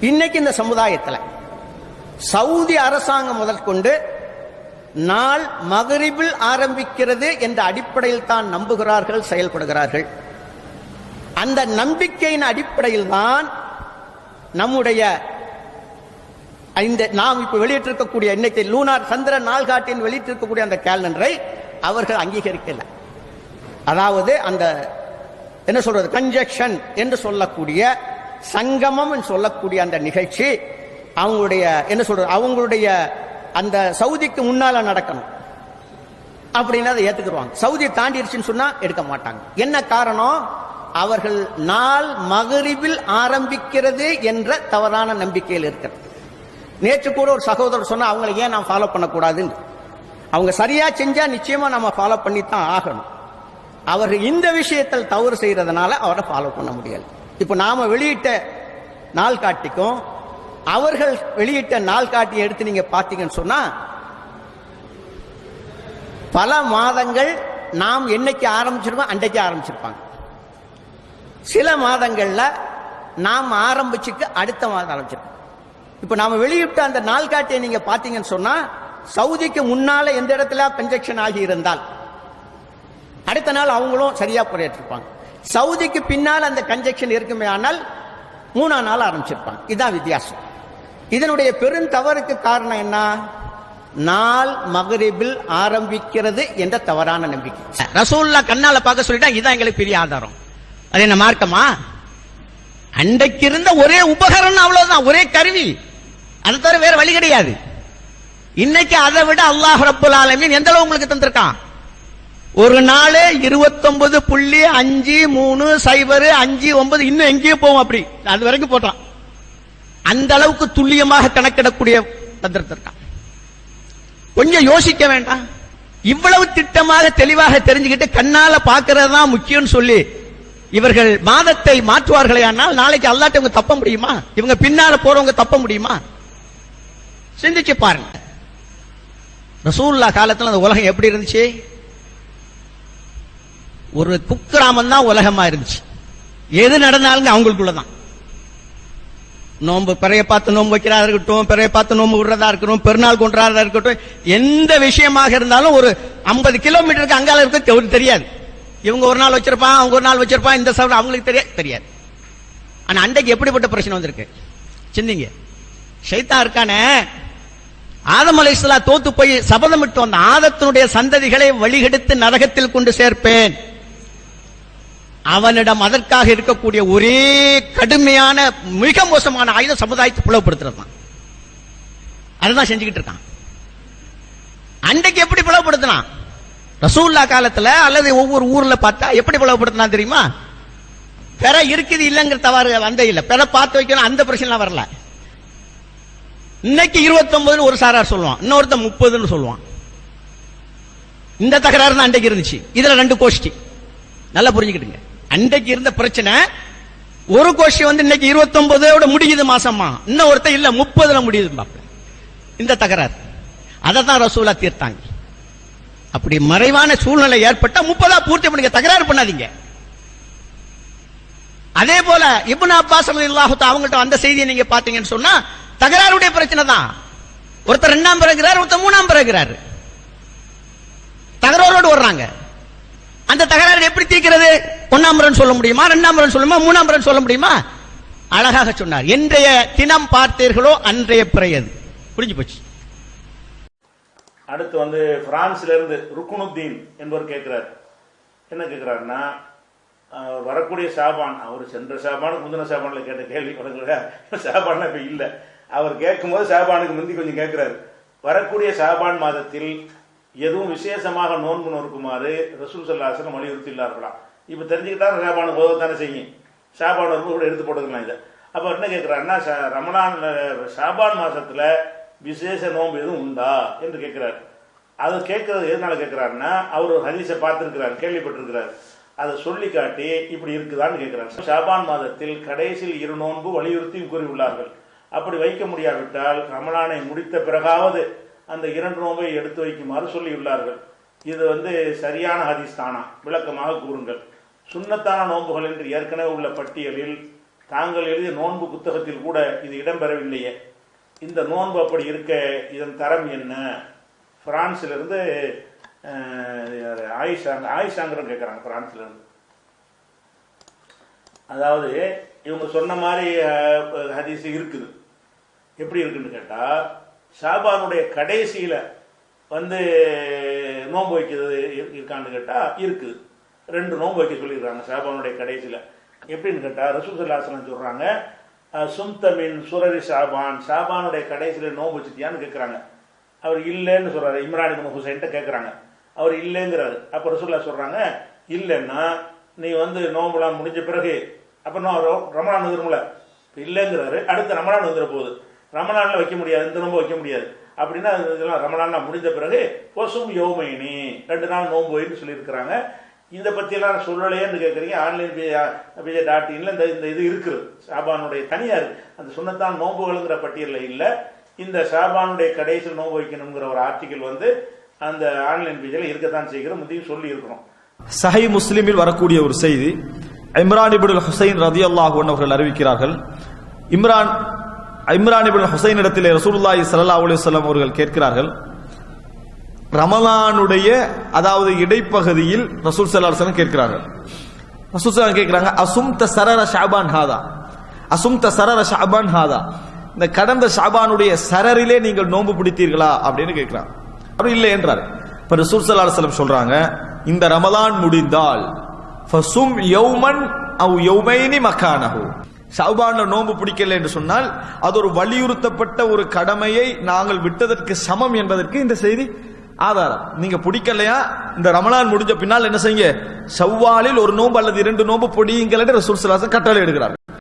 இன்னைக்கு இந்த சமுதாயத்தில் சவுதி அரசாங்கம் முதல் கொண்டு நாள் மகரிபில் ஆரம்பிக்கிறது என்ற அடிப்படையில் தான் நம்புகிறார்கள் செயல்படுகிறார்கள். அந்த நம்பிக்கையின் அடிப்படையில் தான் நம்முடைய இந்த நாம் இப்ப வெளியிட்டிருக்கக்கூடிய இன்னைக்கு லூனார் சந்திர நாள்காட்டின் வெளியிட்டிருக்கக்கூடிய அந்த கேலண்டரை அவர்கள் அங்கீகரிக்கல. அதாவது அந்த என்ன சொல்றது கன்ஜெக்ஷன் என்று சொல்லக்கூடிய சங்கமம் சொல்லக்கூடிய அந்த நிகழ்ச்சி அவங்களுடைய என்ன சொல்றது அவங்களுடைய அந்த சவுதிக்கு முன்னால நடக்கணும். அப்படின்னு அதை ஏத்துக்குருவாங்க சவுதி தாண்டிடுச்சுன்னு சொன்னா எடுக்க மாட்டாங்க. என்ன காரணம்? அவர்கள் நாள் மகரிவில் ஆரம்பிக்கிறது என்ற தவறான நம்பிக்கையில் இருக்கிறது. நேற்று கூட ஒரு சகோதரர் சொன்னா அவங்களை ஏன் நான் ஃபாலோ பண்ணக்கூடாதுன்னு? அவங்க சரியா செஞ்சா நிச்சயமா நம்ம ஃபாலோ பண்ணித்தான் ஆகணும். அவர்கள் இந்த விஷயத்தில் தவறு செய்யறதுனால அவரை ஃபாலோ பண்ண முடியலை. இப்போ நாம வெளியிட்ட நாள் காட்டிக்கும் அவர்கள் வெளியிட்ட நாள் காட்டி எடுத்து நீங்க பாத்தீங்கன்னு சொன்னா பல மாதங்கள் நாம் என்னைக்கு ஆரம்பிச்சிருக்கோம் அன்றைக்கு ஆரம்பிச்சிருப்பாங்க. சில மாதங்கள்ல நாம் ஆரம்பிச்சுக்கு அடுத்த மாதம் ஆரம்பிச்சிருக்கோம் இப்போ நாம வெளியிட்ட அந்த நாள் காட்டியை நீங்க பாத்தீங்கன்னு சொன்னா சவுதிக்கு முன்னால எந்த இடத்துல கன்ஜெக்ஷன் ஆகி இருந்தால் அடுத்த நாள் அவங்களும் சரியா புரையிட்டிருப்பாங்க சவுதிக்கு பின்னால் அந்த கன்ஜெக்ஷன் இருக்குமே ஆனால் மூணாம் நாள் ஆரம்பிச்சிருப்பாங்க இதுதான் வித்தியாசம். இதனுடைய பெரும் தவறுக்கு காரணம் என்ன? நாள் மகரிபில் ஆரம்பிக்கிறது என்ற தவறான நம்பிக்கை. ரசூல்லா கண்ணால பார்க்க சொல்லிட்டா இதுதான் எங்களுக்கு பெரிய ஆதாரம். அது என்ன மார்க்கமா? அன்றைக்கு இருந்த ஒரே உபகரணம் அவ்வளவுதான் ஒரே கருவி. அதை தவிர வேற வழி கிடையாது. இன்னைக்கு அதை விட அல்லாஹ் ரப்புல் ஆலமின் எந்த அளவு உங்களுக்கு தந்திருக்கான்? ஒரு நாள் இருபத்தொன்பது புள்ளி அஞ்சு மூணு சைபர் அஞ்சு ஒன்பது இன்னும் எங்கேயோ போவோம் அப்படி. அது வரைக்கும் போட்டான் அந்த அளவுக்கு துல்லியமாக கணக்கிடக்கூடிய தந்திரத்திற்கான் கொஞ்சம் யோசிக்க வேண்டாம். இவ்வளவு திட்டமாக தெளிவாக தெரிஞ்சுக்கிட்டு கண்ணால பாக்குறது தான் முக்கியம்னு சொல்லி இவர்கள் மாதத்தை மாற்றுவார்களே ஆனால் நாளைக்கு அல்லாட்ட இவங்க தப்ப முடியுமா? இவங்க பின்னால போறவங்க தப்ப முடியுமா? சிந்திச்சு பாருங்க. ரசூல்லா காலத்துல அந்த உலகம் எப்படி இருந்துச்சு? ஒரு குக்கிராமம் தான் உலகமா இருந்துச்சு. எது நடந்தாலும் அவங்களுக்குள்ளதான். நோன்பு பிறைய பார்த்து நோன்பு வைக்கிறதா இருக்கட்டும் பிறைய பார்த்து நோன்பு விடுறதா இருக்கட்டும் பெருநாள் கொண்டாடுறதா இருக்கட்டும் எந்த விஷயமாக இருந்தாலும் ஒரு ஐம்பது கிலோமீட்டருக்கு அங்கால இருக்க அவருக்கு தெரியாது. இவங்க ஒரு நாள் வச்சிருப்பான் அவங்க ஒரு நாள் வச்சிருப்பான் இந்த சவுண்ட் அவங்களுக்கு தெரியாது தெரியாது. ஆனா அன்றைக்கு எப்படிப்பட்ட பிரச்சனை வந்திருக்கு? சிந்திங்க. ஷைத்தான் இருக்கானே ஆதம் அலைஹிஸ்ஸலாம் தோத்து போய் சபதமிட்டு வந்த ஆதத்தினுடைய சந்ததிகளை வழிகெடுத்து நரகத்தில் கொண்டு சேர்ப்பேன். அவனிடம் அதற்காக இருக்கக்கூடிய ஒரே கடுமையான மிக மோசமான ஆயுதம் சமுதாயத்தை பிளவுபடுத்துறது தான். அதுதான் செஞ்சுக்கிட்டு இருக்கான். அன்றைக்கு எப்படி பிளவுபடுத்தினான்? ரசூல்லா காலத்துல அல்லது ஒவ்வொரு ஊர்ல பார்த்தா எப்படி பிளவுபடுத்தினா தெரியுமா? பெற இருக்குது இல்லைங்கிற தவறு வந்த இல்ல. பெற பார்த்து வைக்கணும் அந்த பிரச்சனை வரல. இன்னைக்கு 29 ஒரு சாரார் சொல்லுவான். இன்னொருத்த முப்பதுன்னு சொல்லுவான். இந்த தகராறு தான் அன்றைக்கு இருந்துச்சு. இதுல ரெண்டு கோஷ்டி. நல்லா புரிஞ்சுக்கிட்டுங்க. அன்றைக்கு இருந்த பிரச்சனை ஒரு கோஷி வந்து இன்னைக்கு இருபத்தி ஒன்பதோட முடியுது மாசமா இன்னும் ஒருத்தர் இல்ல முப்பதுல முடியுது பாப்ப இந்த தகராறு. அதை தான் ரசூலா தீர்த்தாங்க. அப்படி மறைவான சூழ்நிலை ஏற்பட்டா முப்பதா பூர்த்தி பண்ணுங்க தகராறு பண்ணாதீங்க. அதே போல இபுன் அப்பாஸ் ரலியல்லாஹு அவங்கள்ட்ட அந்த செய்தியை நீங்க பாத்தீங்கன்னு சொன்னா தகராறுடைய பிரச்சனை தான். ஒருத்தர் ரெண்டாம் பிறகுறாரு ஒருத்தர் மூணாம் பிறகுறாரு. தகராறோடு வர்றாங்க அந்த தகராறு எப்படி தீர்க்கிறது? ஒன்னாம் முறை சொல்ல முடியுமா? ரெண்டாம் முறை சொல்லுமா? மூணாம் முறை சொல்ல முடியுமா? அழகாக சொன்னார். என்றைய தினம் பார்த்தீர்களோ அன்றைய பிறையது புரிஞ்சு போச்சு. அடுத்து வந்து பிரான்ஸ்ல இருந்து ருக்குனுத்தீன் என்பவர் கேட்கிறார். என்ன கேட்கிறாருன்னா வரக்கூடிய ஷாபான் அவர் சென்ற ஷாபான் முந்தின ஷாபான்ல கேட்ட கேள்வி வணங்குறா ஷாபான்ல இப்ப இல்ல. அவர் கேட்கும்போது ஷாபானுக்கு முந்தி கொஞ்சம் கேட்கிறாரு. வரக்கூடிய ஷாபான் மாதத்தில் எதுவும் விசேஷமாக நோன்பு நோக்குமாறு ரசூல் சல்லாசனம் வலியுறுத்தியுள்ளார்களாம் இப்போ தெரிஞ்சுக்கிட்டா ஷாபானுக்கு உதவத்தானே செய்யும். ஷாபான் வரும்போது கூட எடுத்து போட்டுக்கலாம் இதை. அப்போ என்ன கேட்குறாருன்னா ரமணான் ரமலான் ஷாபான் மாதத்தில் விசேஷ நோன்பு எதுவும் உண்டா என்று கேட்குறாரு அது கேட்கறது எதனால கேட்குறாருன்னா அவர் ஒரு ஹதீஸை பார்த்துருக்கிறார் கேள்விப்பட்டிருக்கிறார். அதை சொல்லி காட்டி இப்படி இருக்குதான்னு கேட்குறாரு ஷாபான் மாதத்தில் கடைசியில் இரு நோன்பு வலியுறுத்தியும் கூறியுள்ளார்கள். அப்படி வைக்க முடியாவிட்டால் ரமணானை முடித்த பிறகாவது அந்த இரண்டு நோன்பை எடுத்து வைக்குமாறு சொல்லியுள்ளார்கள். இது வந்து சரியான ஹதீஸ் தானா? விளக்கமாக கூறுங்கள். சுண்ணத்தான நோன்புகள் என்று ஏற்கனவே உள்ள பட்டியலில் தாங்கள் எழுதிய நோன்பு புத்தகத்தில் கூட இது இடம்பெறவில்லையே. இந்த நோன்பு அப்படி இருக்க இதன் தரம் என்ன? பிரான்ஸ்ல இருந்து அஹ், ஆயிஷாங்க கேட்குறாங்க பிரான்ஸ்லேருந்து அதாவது இவங்க சொன்ன மாதிரி ஹதீஸ் இருக்குது. எப்படி இருக்குன்னு கேட்டால் ஷாபானுடைய கடைசியில் வந்து நோன்பு வைக்கிறது இருக்கான்னு கேட்டால் இருக்குது ரெண்டு நோன்பு வைக்க சொல்லியிருக்காங்க ஷாபானுடைய கடைசியில். எப்படின்னு கேட்டால் ரசூசல்லாசனம் சொல்கிறாங்க சும்தமின் சுரரி ஷாபான் ஷாபானுடைய கடைசியில் நோன்பு வச்சுட்டியான்னு கேட்குறாங்க அவர் இல்லைன்னு சொல்கிறாரு இம்ரான் இப்னு ஹுசைன்ட்ட கேட்குறாங்க அவர் இல்லைங்கிறாரு. அப்போ ரசூல்லா சொல்கிறாங்க இல்லைன்னா நீ வந்து நோம்புலாம் முடிஞ்ச பிறகு அப்புறம் ரொ- ரமணான் வந்துரும்ல. இல்லைங்கிறாரு. அடுத்த ரமணான் வந்துட போகுது. ரமணான்ல வைக்க முடியாது இந்த நோம்பு வைக்க முடியாது. அப்படின்னா அது இதெல்லாம் ரமணான்லாம் முடிஞ்ச பிறகு கொசும் யோமைனி. ரெண்டு நாள் நோன்பு வைன்னு சொல்லியிருக்கிறாங்க. இதை பற்றியெல்லாம் சொல்லலையேன்னு கேட்குறீங்க ஆன்லைன் விஜய் டாட் இன்ல இந்த இந்த இது இருக்குது. ஷாபானுடைய தனியார் அந்த சுண்ணத்தான் நோன்புகள்ங்கிற பட்டியலில் இல்லை. இந்த ஷாபானுடைய கடைசியில் நோன்பு வைக்கணுங்கிற ஒரு ஆர்டிக்கல் வந்து அந்த ஆன்லைன் பேஜில் இருக்கத்தான் செய்கிறோம் முந்தையும் சொல்லி இருக்கணும் சஹை முஸ்லீமில் வரக்கூடிய ஒரு செய்தி இம்ரான் இபுல் ஹுசைன் ரதி அல்லாஹ் அவர்கள் அறிவிக்கிறார்கள். இம்ரான் இம்ரான் இப்னுல் ஹுசைன் இடத்திலே ரசூலுல்லாஹி ஸல்லல்லாஹு அலைஹி வஸல்லம் அவர்கள் கேட்கிறார்கள் ரமலானுடைய அதாவது இடைப்பகுதியில் ரசூல் ஸல்லல்லாஹு அலைஹி வஸல்லம் கேட்கிறார்கள். ரசூல் ஸல்லல்லாஹு அலைஹி கேட்கிறாங்க அசும்த சரர ஷாபான் ஹாதா? அசும்த சரர ஷாபான் ஹாதா? இந்த கடந்த ஷாபானுடைய சரரிலே நீங்கள் நோன்பு பிடித்தீர்களா? அப்படின்னு கேட்கிறாங்க. அப்படி இல்லை என்றார். இப்ப ரசூல் ஸல்லல்லாஹு அலைஹி வஸல்லம் சொல்றாங்க இந்த ரமலான் முடிந்தால் ஃபசும் யௌமன் அவ் யௌமைனி மக்கானஹு ஷாபான்ல நோன்பு பிடிக்கல என்று சொன்னால் அது ஒரு வலியுறுத்தப்பட்ட ஒரு கடமையை நாங்கள் விட்டதற்கு சமம் என்பதற்கு இந்த செய்தி ஆதாரம். நீங்க பிடிக்கலையா? இந்த ரமலான் முடிஞ்ச பின்னால் என்ன செய்யுங்க? செவ்வாலில் ஒரு நோன்பு அல்லது இரண்டு நோன்பு பொடியுங்கள் என்று ரசூல் ஸல்லல்லாஹு கட்டளை எடுக்கிறார்